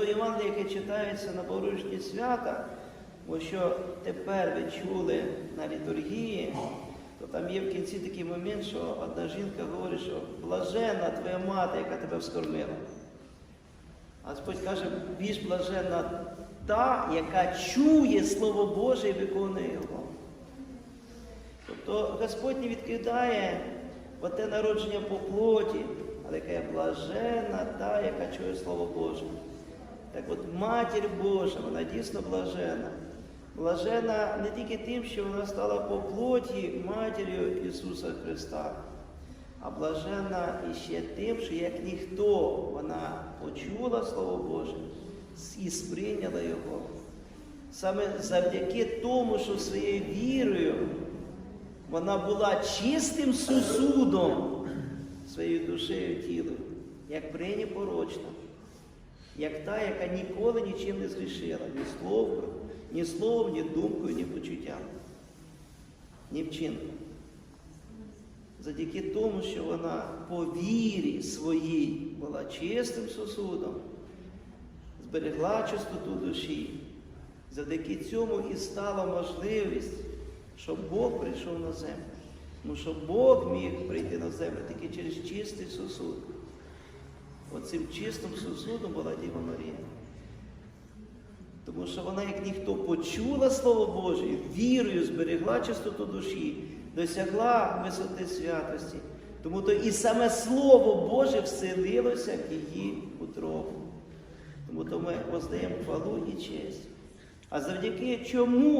то Євангеліє, яке читається на Богородичні свята, бо що тепер ви чули на літургії, то там є в кінці такий момент, що одна жінка говорить, що блаженна твоя мати, яка тебе вскормила. А Господь каже, більш блаженна та, яка чує Слово Боже і виконує його. Тобто Господь не відкидає те народження по плоті, але каже, блаженна та, яка чує Слово Боже. Так от Матір Божа, вона дійсно блажена. Блажена не тільки тим, що вона стала по плоті матір'ю Ісуса Христа, а блажена іще тим, що як ніхто вона почула Слово Боже і сприйняла Його. Саме завдяки тому, що своєю вірою вона була чистим сусудом своєю душею і тілом, як прині порочна, як та, яка ніколи нічим не згрішила, ні словом, ні словом, ні думкою, ні почуттям, ні вчинком. Завдяки тому, що вона по вірі своїй була чистим сусудом, зберегла чистоту душі. Завдяки цьому і стала можливість, щоб Бог прийшов на землю. Тому що Бог міг прийти на землю тільки через чистий сосуд. Оцим чистим сосудом була Діва Марія. Тому що вона, як ніхто, почула Слово Боже, вірою зберегла чистоту душі, досягла висоти святості. Тому то і саме Слово Боже вселилося в її утробу. Тому то ми воздаємо хвалу і честь. А завдяки чому?